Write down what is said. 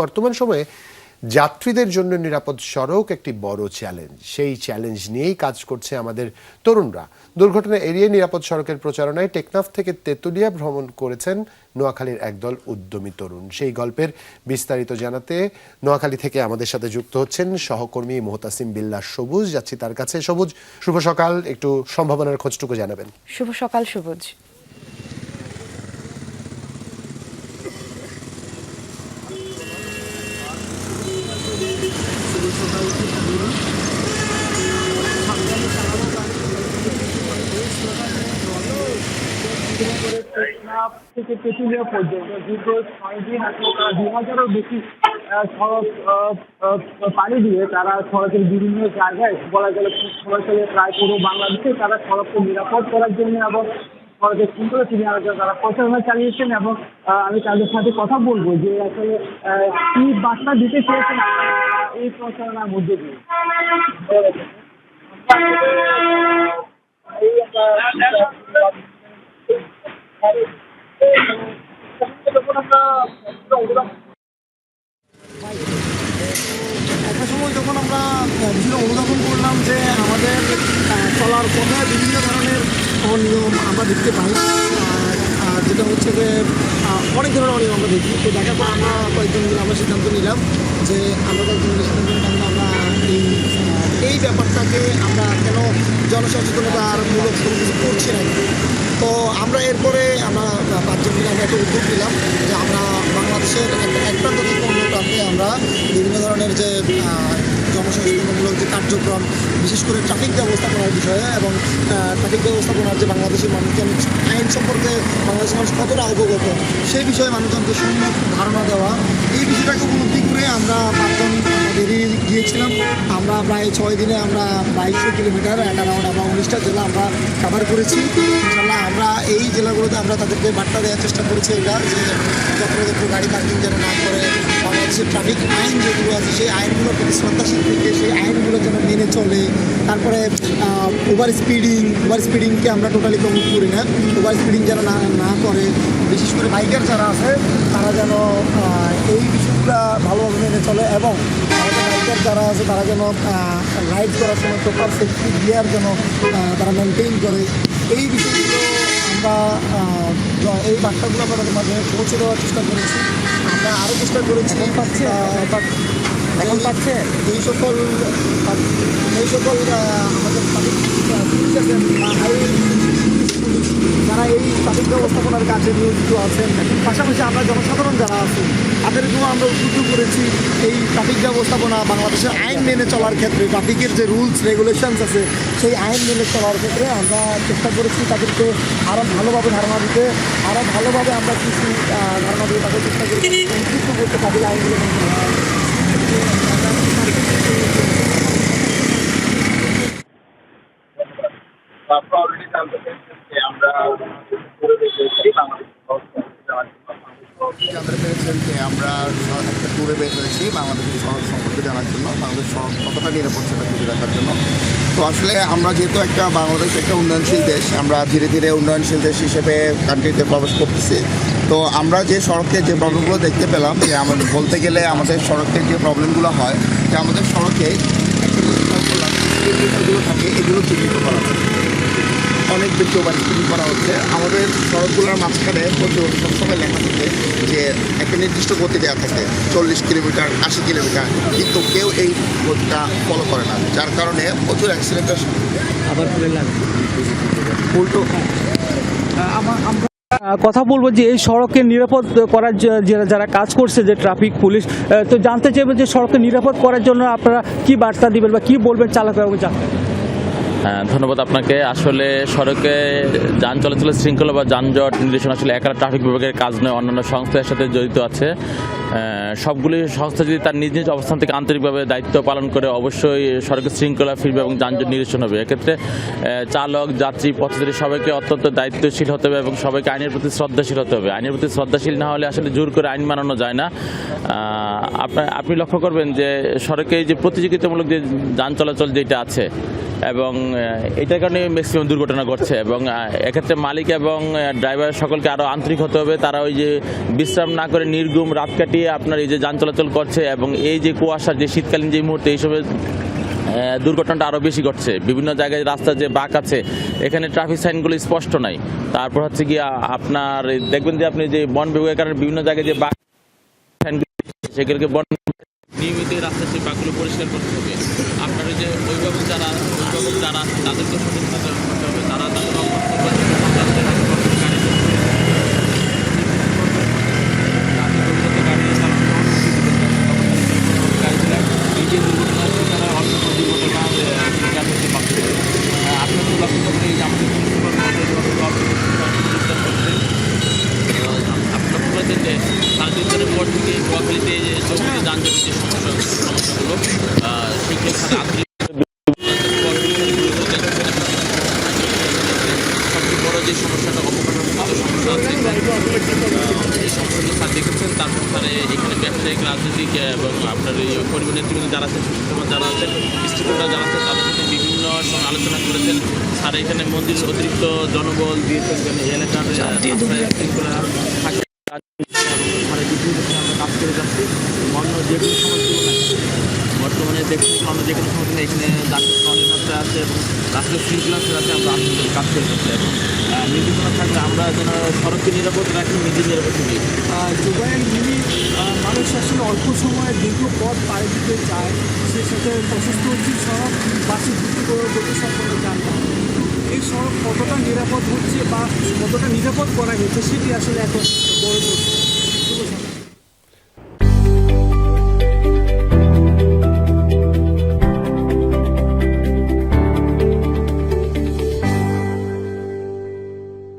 বর্তমান সময়ে যাত্রীদের জন্য নিরাপদ সড়ক একটি বড় চ্যালেঞ্জ সেই চ্যালেঞ্জ নিয়েই কাজ করছে আমাদের তরুণরা। দুর্ঘটনা এড়িয়ে নিরাপদ সড়কের প্রচারণায় টেকনাফ থেকে তেতুলিয়া ভ্রমণ করেছেন নোয়াখালীর একদল উদ্যমী তরুণ। সেই গল্পের বিস্তারিত জানাতে নোয়াখালী থেকে আমাদের সাথে যুক্ত হচ্ছেন সহকর্মী মোহতাসিম বিল্লাহ সবুজ। যাচ্ছি তার কাছে। সবুজ, শুভ সকাল। একটু সম্ভাবনার খোঁজটুকু জানাবেন। শুভ সকাল, সবুজ। টেকনাফ থেকে তেঁতুলিয়া পর্যন্ত দীর্ঘ ছয় দিন তারা দু হাজারও বেশি সড়ক পাড়ি দিয়ে তারা সড়কের বিভিন্ন জায়গায় বলা গেলে সড়কে প্রায় পুরো বাংলাদেশে তারা সড়ককে নিরাপদ করার জন্য এবং সড়কের ফিরিয়ে আনার জন্য তারা প্রচারণা চালিয়েছেন এবং আমি তাদের সাথে কথা বলব যে আসলে কি বার্তা দিতে চেয়েছেন এই প্রচারণার মধ্যে দিয়ে এই বিভিন্ন অনুধাবন করলাম যে আমাদের চলার পথে বিভিন্ন ধরনের অনিয়ম আমরা দেখতে পাই। যেটা হচ্ছে যে অনেক ধরনের অনিয়ম আমরা দেখি। তো দেখার পর আমরা কয়েকজন মিলে আমরা সিদ্ধান্ত নিলাম যে আমরা কয়েকজন মিলে সিদ্ধান্ত নিলাম আমরা এই এই ব্যাপারটাকে আমরা কেন জনসচেতনতার মূলক কোনো কিছু করছি না। তো আমরা এরপরে আমরা পাঁচজন মিলে আমরা একটা উদ্যোগ নিলাম যে আমরা বাংলাদেশের এক প্রান্ত থেকে অন্য প্রান্তে আমরা বিভিন্ন ধরনের যে জনসচেতনমূলক যে কার্যক্রম, বিশেষ করে ট্রাফিক ব্যবস্থাপনার বিষয়ে এবং ট্রাফিক ব্যবস্থাপনার যে বাংলাদেশের মানুষজন, আইন সম্পর্কে বাংলাদেশের মানুষ কতটা অবগত, সেই বিষয়ে মানুষজনকে সম্যক ধারণা দেওয়া, এই বিষয়টাকে উপলব্ধি করে আমরা পাঁচজন বেরিয়ে গিয়েছিলাম। আমরা প্রায় ছয় দিনে আমরা বাইশশো কিলোমিটার অ্যান্ড অ্যারাউন্ড আমরা উনিশটা জেলা আমরা কাভার করেছি। ইনশাল্লাহ আমরা এই জেলাগুলোতে আমরা তাদেরকে বার্তা দেওয়ার চেষ্টা করেছি। এটা যে যত্রযত্র গাড়ি পার্কিং যেন না করে বাংলাদেশের ট্রাফিক আইন যেগুলো আছে, সেই আইনগুলোর প্রতি শ্রদ্ধাশীল থেকে সেই আইনগুলো যেন মেনে চলে। তারপরে ওভার স্পিডিং ওভার স্পিডিংকে আমরা টোটালি প্রমোট করি না। ওভার স্পিডিং যেন না না করে। বিশেষ করে বাইকার যারা আছে, তারা যেন এই বিষয়গুলো ভালোভাবে মেনে চলে এবং আমাদের যারা আছে তারা যেন রাইড করার সময় প্রপার সেফটি গিয়ার যেন তারা মেনটেন করে। এই বিষয়গুলো আমরা এই বার্তাগুলো আমরা মাধ্যমে পৌঁছে দেওয়ার চেষ্টা করেছি। আমরা আরও চেষ্টা করেছি পাচ্ছে? এখন পাচ্ছে? এই সকল এই সকল আমাদের যারা এই ট্রাফিক ব্যবস্থাপনার কাজে নিয়োজিত আছেন, পাশাপাশি আমরা জনসাধারণ যারা আছি তাদেরকেও আমরা উদ্বুদ্ধ করেছি এই ট্রাফিক ব্যবস্থাপনা বাংলাদেশের আইন মেনে চলার ক্ষেত্রে, ট্রাফিকের যে রুলস রেগুলেশনস আছে, সেই আইন মেনে চলার ক্ষেত্রে আমরা চেষ্টা করেছি তাদেরকে আরও ভালোভাবে ধারণা দিতে আরও ভালোভাবে আমরা কিছু ধারণা দিয়ে তাদের চেষ্টা করি উদ্বুদ্ধ করতে ট্রাফিক আইনগুলো। অলরেডি জানতে আমরা একটা ট্যুরে বের হয়েছি বাংলাদেশের শহর সম্পর্কে জানার জন্য বাংলাদেশ শহর কতটা নিরাপদ সেটা খুঁজে দেখার জন্য তো আসলে আমরা যেহেতু একটা বাংলাদেশ একটা উন্নয়নশীল দেশ, আমরা ধীরে ধীরে উন্নয়নশীল দেশ হিসেবে কান্ট্রিতে প্রবেশ করতেছি। তো আমরা যে সড়কে যে প্রবলেমগুলো দেখতে পেলাম যে আমাদের বলতে গেলে আমাদের সড়কের যে প্রবলেমগুলো হয় যে আমাদের সড়কে থাকে, এগুলো চিহ্নিত করা অনেক বেশি ওভার স্পিডিং করা হচ্ছে। আমাদের সড়কগুলোর মাঝখানে প্রচুর সবসময় লেখা থাকে যে একটা নির্দিষ্ট গতি দেওয়া থাকে চল্লিশ কিলোমিটার আশি কিলোমিটার কিন্তু কেউ এই গতিটা ফলো করে না যার কারণে প্রচুর অ্যাক্সিডেন্টের আবার উল্টো। আহ, কথা বলব যে এই সড়ককে নিরাপদ করার যারা কাজ করছে যে ট্রাফিক পুলিশ তো জানতে চাইব যে সড়ককে নিরাপদ করার জন্য আপনারা কি বার্তা দিবেন বা কি বলবেন চালক এবং যাত্রী ধন্যবাদ আপনাকে। আসলে সড়কে যান চলাচলের শৃঙ্খলা বা যানজট নির্দেশন আসলে একা ট্রাফিক বিভাগের কাজ নয়, অন্যান্য সংস্থার সাথে জড়িত আছে। সবগুলি সংস্থা যদি তার নিজ নিজ অবস্থান থেকে আন্তরিকভাবে দায়িত্ব পালন করে, অবশ্যই সড়কের শৃঙ্খলা ফিরবে এবং যানজট নিরসন হবে। এক্ষেত্রে চালক, যাত্রী, পথচারী সবাইকে অত্যন্ত দায়িত্বশীল হতে হবে এবং সবাইকে আইনের প্রতি শ্রদ্ধাশীল হতে হবে। আইনের প্রতি শ্রদ্ধাশীল না হলে আসলে জোর করে আইন মানানো যায় না। আপনার আপনি লক্ষ্য করবেন যে সড়কে এই যে প্রতিযোগিতামূলক যে যান চলাচল যেটা আছে এবং এটার কারণে ম্যাক্সিমাম দুর্ঘটনা ঘটছে এবং এক্ষেত্রে মালিক এবং ড্রাইভার সকলকে আরও আন্তরিক হতে হবে। তারা ওই যে বিশ্রাম না করে নির্গুম রাত কাটিয়ে আপনার এই যে যান চলাচল করছে এবং এই যে কুয়াশার যে শীতকালীন যে মুহূর্তে এইসবের দুর্ঘটনাটা আরও বেশি ঘটছে। বিভিন্ন জায়গায় রাস্তার যে বাঁক আছে, এখানে ট্রাফিক সাইনগুলো স্পষ্ট নাই। তারপর হচ্ছে কি আপনার, দেখবেন যে আপনি যে বন বিভাগের কারণে বিভিন্ন জায়গায় যে বাঁক সেগুলোকে বন নিয়মিত রাস্তা রাস্তার সেই বাঁকগুলো পরিষ্কার করতে হবে। আপনার যে অভিভাবক যারা অভিভাবক যারা, তাদেরকে সচেতন করতে হবে। তারা তাদের এই যে দুর্ঘটনা আছে তারা অল্প দুর্ঘটনা শিকার হতে পারছে আপনার তো লক্ষ্য করবেন এই যে আমাদের আপনার বলেছেন যে সাড়ে তিন দিনের পর থেকে নোয়াখালীতে যে চৌকিতে যানজটের যে সমস্যা সমস্যাগুলো আহ, সেগুলো সাথে আন্তরিক সবচেয়ে বড় যে সমস্যাটা অপকাঠামোগত সমস্যা আছে এই সমস্যাগুলো স্যার দেখেছেন তারপর স্যার এখানে ব্যবসায়িক রাজনৈতিক এবং এই নেতৃবৃন্দ যারা আছেন সুশীল যারা আছেন স্টুডেন্টরা যারা আছেন তাদের সাথে বিভিন্ন সময় আলোচনা করেছেন। স্যার এখানে মন্দির অতিরিক্ত জনবল দিয়েছেন এলাকার কাজ করে যাচ্ছি। অন্য যে কোনো সমস্যা বর্তমানে অন্য যে কোনো সমস্যা এখানে ডাক্তার আছে এবং শৃঙ্খলা আছে আমরা কাজ করে যাচ্ছি। এবং নির্দেশনা থাকলে আমরা যেন সড়ককে নিরাপদ রাখি নিজে নিরাপদ মিনি অল্প সময়ে দীর্ঘ পথ পাড়ি দিতে চায়, সে সাথে প্রশস্ত হচ্ছে সড়ক, বাসে দ্রুত সম্পর্কে যানবাহন এই সড়ক কতটা নিরাপদ হচ্ছে বা কতটা নিরাপদ করা গেছে, সেটি আসলে এখন বড়।